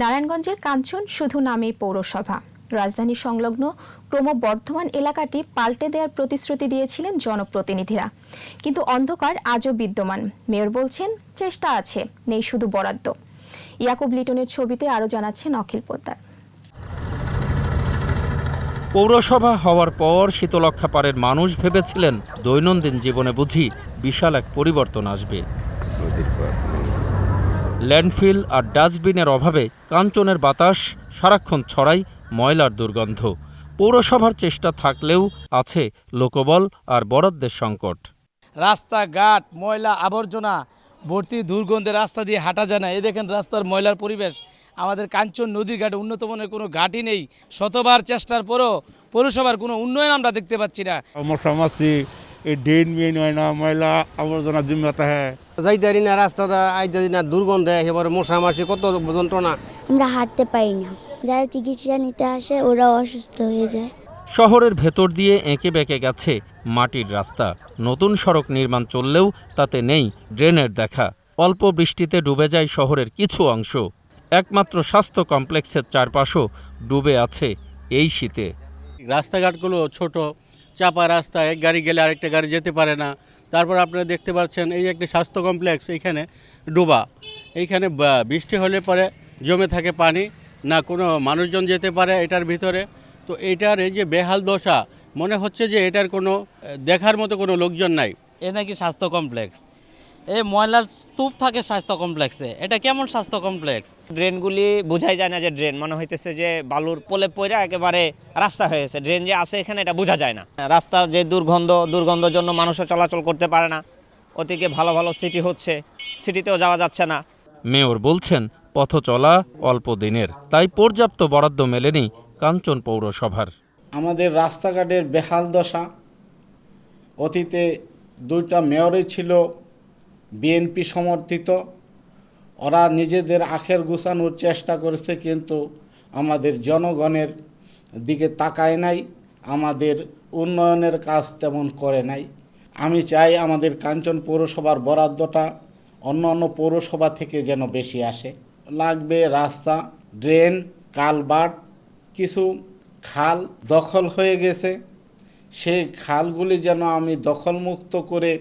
নারায়ণগঞ্জের কাঞ্চন শুধু নামেই পৌরসভা। রাজধানী সংলগ্ন ক্রমবর্ধমান এলাকাটি পাল্টে দেওয়ার প্রতিশ্রুতি দিয়েছিলেন জনপ্রতিনিধিরা। কিন্তু অন্ধকার আজও বিদ্যমান। মেয়র বলছেন, চেষ্টা আছে, নেই শুধু বরাদ্দ। ইয়াকুব লিটনের ছবিতে আরও জানাচ্ছেন অখিল পোদ্দার। পৌরসভা হওয়ার পর শীতলক্ষা পাড়ের মানুষ ভেবেছিলেন, দৈনন্দিন জীবনে বুঝি বিশাল এক পরিবর্তন আসবে। ল্যান্ডফিল আর ডাস্টবিনের অভাবে কাঞ্চনের বাতাস সারাক্ষণ ছড়ায় ময়লার দুর্গন্ধ। পৌরসভার চেষ্টা থাকলেও আছে লোকবল আর বরাদ্দের সংকট। রাস্তাঘাট ময়লা আবর্জনা ভর্তি দুর্গন্ধে রাস্তা দিয়ে হাঁটা যায় না। এ দেখেন রাস্তার ময়লার পরিবেশ। আমাদের কাঞ্চন নদীর ঘাটে উন্নত মানের কোনো ঘাটই নেই। শতবার চেষ্টার পরও পৌরসভার কোনো উন্নয়ন আমরা দেখতে পাচ্ছি না। মশামাছি ড্রেন মেন হয় না ময়লা আবর্জনা জমাতে হয় যাইতারি না রাস্তাটা আইতারি না দুর্গন্ধে একেবারে মশা মাসি কত যন্ত্রণা। আমরা হাঁটতে পারি না। যারা চিকিৎসা নিতে আসে ওরাও অসুস্থ হয়ে যায়। শহরের ভেতর দিয়ে এঁকে বেঁকে গেছে মাটির রাস্তা। নতুন সড়ক নির্মাণ চললেও তাতে নেই ড্রেনের দেখা। অল্প বৃষ্টিতে ডুবে যায় শহরের কিছু অংশ। একমাত্র স্বাস্থ্য কমপ্লেক্সের চারপাশও ডুবে আছে এই শীতে। রাস্তাঘাটগুলো ছোট চাপা রাস্তা এক গাড়ি গেলে আরেকটা গাড়ি যেতে পারে না। তারপর আপনারা দেখতে পাচ্ছেন এই একটা স্বাস্থ্য কমপ্লেক্স, এইখানে ডোবা। এইখানে বৃষ্টি হলে পরে জমে থাকে পানি, না কোনো মানুষজন যেতে পারে এটার ভিতরে। তো এটার এই যে বেহাল দশা, মনে হচ্ছে যে এটার কোনো দেখার মতো কোনো লোকজন নাই। এ নাকি স্বাস্থ্য কমপ্লেক্স। এই ময়লার স্তূপ থাকে স্বাস্থ্য কমপ্লেক্সে। এটা কেমন স্বাস্থ্য কমপ্লেক্স? ড্রেনগুলি বোঝাই যায় না যে ড্রেন। মনে হইতেছে যে বালুর পোলে পইরা একেবারে রাস্তা হয়ে গেছে। ড্রেন যে আছে এখানে এটা বোঝা যায় না। রাস্তার যে দুর্গন্ধ দুর্গন্ধের জন্য মানুষও চলাচল করতে পারে না। ওদিকে ভালো ভালো সিটি হচ্ছে। সিটিতেও যাওয়া যাচ্ছে না। মেয়র বলছেন পথ চলা অল্প দিনের তাই পর্যাপ্ত বরাদ্দ মেলেনি কাঞ্চন পৌরসভার। আমাদের রাস্তাঘাটের বেহাল দশা। অতীতে দুইটা মেয়রই ছিল বিএনপি সমর্থিত। ওরা নিজেদের আখের গুছানোর চেষ্টা করেছে, কিন্তু আমাদের জনগণের দিকে তাকায় নাই, আমাদের উন্নয়নের কাজ তেমন করে নাই। আমি চাই আমাদের কাঞ্চন পৌরসভার বরাদ্দটা অন্য অন্য পৌরসভা থেকে যেন বেশি আসে। লাগবে রাস্তা, ড্রেন কালবার্ট কিছু খাল দখল হয়ে গেছে। সেই খালগুলি যেন আমি দখলমুক্ত করে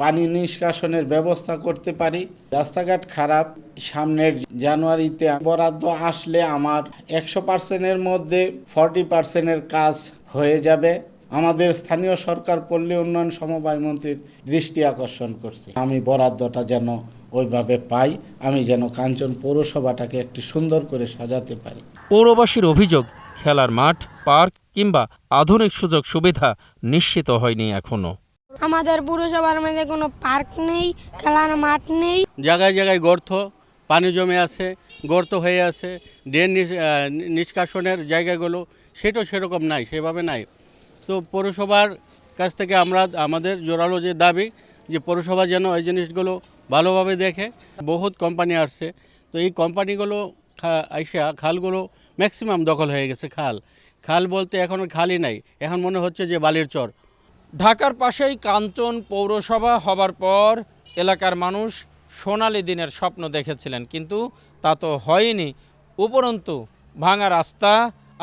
পানি নিষ্কাশনের ব্যবস্থা করতে পারি। রাস্তাঘাট খারাপ। সামনের জানুয়ারিতে বরাদ্দ আসলে আমার একশো পার্সেন্টের মধ্যে ফর্টি পার্সেন্টের কাজ হয়ে যাবে। আমাদের স্থানীয় সরকার পল্লী উন্নয়ন সমবায় মন্ত্রীর দৃষ্টি আকর্ষণ করছে। আমি বরাদ্দটা যেন ওইভাবে পাই, আমি যেন কাঞ্চন পৌরসভাটাকে একটি সুন্দর করে সাজাতে পারি। পৌরবাসীর অভিযোগ, খেলার মাঠ, পার্ক কিংবা আধুনিক সুযোগ সুবিধা নিশ্চিত হয়নি এখনও। আমাদের পুরসভার মধ্যে কোনো পার্ক নেই, খেলার মাঠ নেই। জায়গায় জায়গায় গর্ত, পানি জমে আছে, গর্ত হয়ে আছে, ড্রেন নিষ্কাশনের জায়গাগুলো, সেটাও সেরকম নাই, সেভাবে নাই। তো পৌরসভার কাছ থেকে আমরা, আমাদের জোরালো যে দাবি, যে পৌরসভা যেন এই জিনিসগুলো ভালোভাবে দেখে, বহুত কোম্পানি আসছে। তো এই কোম্পানিগুলো আইসা খালগুলো ম্যাক্সিমাম দখল হয়ে গেছে, খাল। খাল বলতে এখন খালই নাই, এখন মনে হচ্ছে যে বালির চর। ঢাকার পাশেই কাঞ্চন পৌরসভা হবার পর এলাকার মানুষ সোনালী দিনের স্বপ্ন দেখেছিলেন, কিন্তু তা তো হয়নি। উপরন্তু ভাঙা রাস্তা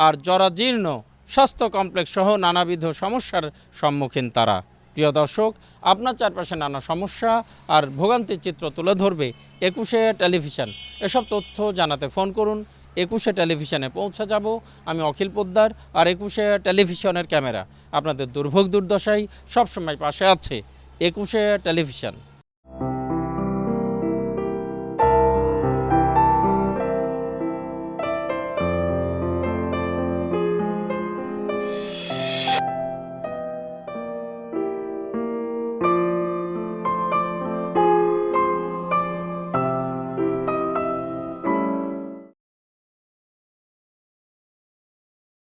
আর জরাজীর্ণ স্বাস্থ্য কমপ্লেক্স সহ নানাবিধ সমস্যার সম্মুখীন তারা। প্রিয় দর্শক, আপনার চারপাশে নানা সমস্যা আর ভোগান্তির চিত্র তুলে ধরবে একুশে টেলিভিশন। এসব তথ্য জানাতে ফোন করুন একুশে টেলিভিশনে পৌঁছে যাব। আমি অখিল পোদ্দার আর একুশে টেলিভিশনের ক্যামেরা। আপনাদের দুর্ভোগ দুর্দশায় সবসময় পাশে আছে। একুশে টেলিভিশন।